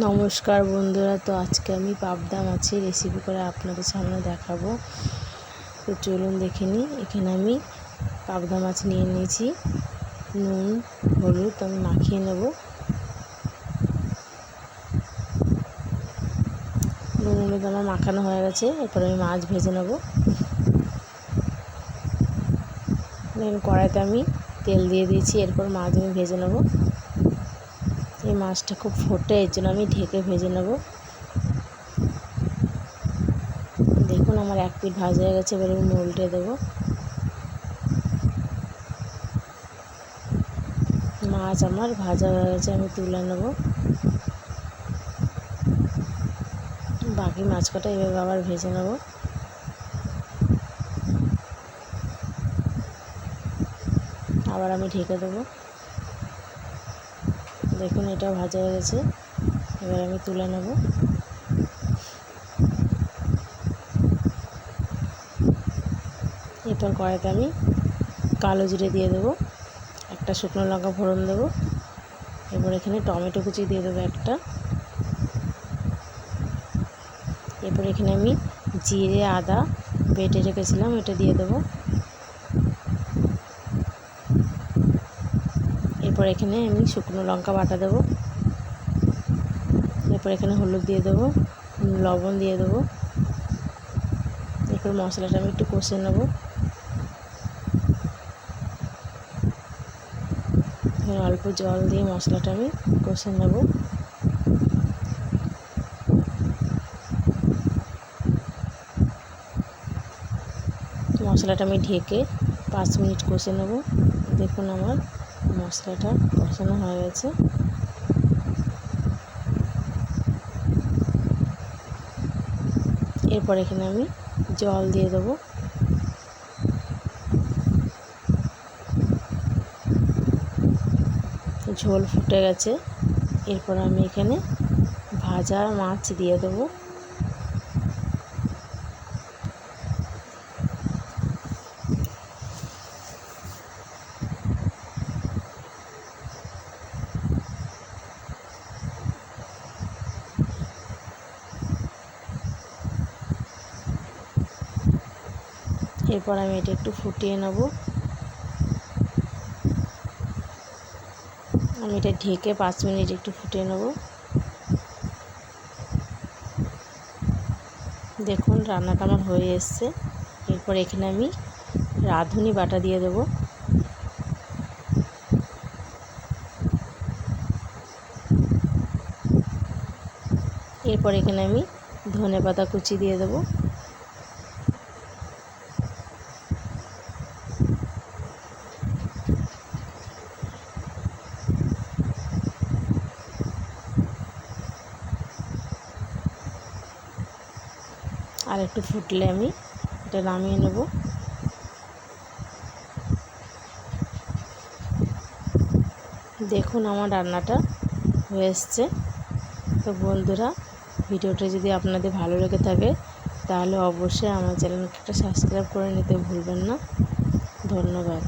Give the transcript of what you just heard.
নমস্কার বন্ধুরা, তো আজকে আমি পাবদা মাছের রেসিপি করে আপনাদের সামনে দেখাবো। তো চলুন দেখে নিই, এখানে আমি পাবদা মাছ নিয়ে নিয়েছি। নুন, হলুদ আমি মাখিয়ে নেব। নুন, হলুদ আমার মাখানো হয়ে গেছে, এরপর আমি মাছ ভেজে নেব। কড়াইতে আমি তেল দিয়ে দিয়েছি, এরপর মাছ আমি ভেজে নেব। এই মাছটা খুব ফোটে, এর জন্য আমি ঢেকে ভেজে নেব। দেখুন আমার এক পিঠ ভাজা হয়ে গেছে, এবার আমি উল্টে দেবো। মাছ আমার ভাজা হয়ে গেছে, আমি তুলে নেব। বাকি মাছ কটা এভাবে আবার ভেজে নেব। আবার আমি ঢেকে দেবো। দেখুন, এটা ভাজা হয়ে গেছে। এবার আমি তুলে নেব। এরপর কড়াইতে আমি কালো জিরে দিয়ে দেবো, একটা শুকনো লঙ্কা ফোড়ন দেবো এবার এখানে টমেটো কুচি দিয়ে দেবো একটা। এরপর এখানে আমি জিরে, আদা বেটে রেখেছিলাম, এটা দিয়ে দেবো। এরপর এখানে আমি শুকনো লঙ্কা বাটা দেবো। এরপর এখানে হলুদ দিয়ে দেবো, লবণ দিয়ে দেবো। এরপর মশলাটা আমি একটু কষে নেব। অল্প জল দিয়ে মশলাটা আমি কষে নেব। মশলাটা আমি ঢেকে পাঁচ মিনিট কষে নেব। দেখুন আমার মশলাটা কষানো হয়ে গেছে। এরপর এখানে আমি জল দিয়ে দেবো। ঝোল ফুটে গেছে। এরপর আমি এখানে ভাজা মাছ দিয়ে দেবো। এরপর আমি এটা একটু ফুটিয়ে নেব। আমি এটা ঢেকে পাঁচ মিনিট একটু ফুটিয়ে নেব। দেখুন রান্নাটা আমার হয়ে এসছে। এরপর এখানে আমি রাঁধুনি বাটা দিয়ে দেব। এরপর এখানে আমি ধনে পাতা কুচি দিয়ে দেবো। আর একটু ফুটলে আমি এটা নামিয়ে নেব। দেখুন আমার রান্নাটা হয়ে এসছে। তো বন্ধুরা, ভিডিওটা যদি আপনাদের ভালো লেগে থাকে, তাহলে অবশ্যই আমার চ্যানেলটা সাবস্ক্রাইব করে নিতে ভুলবেন না। ধন্যবাদ।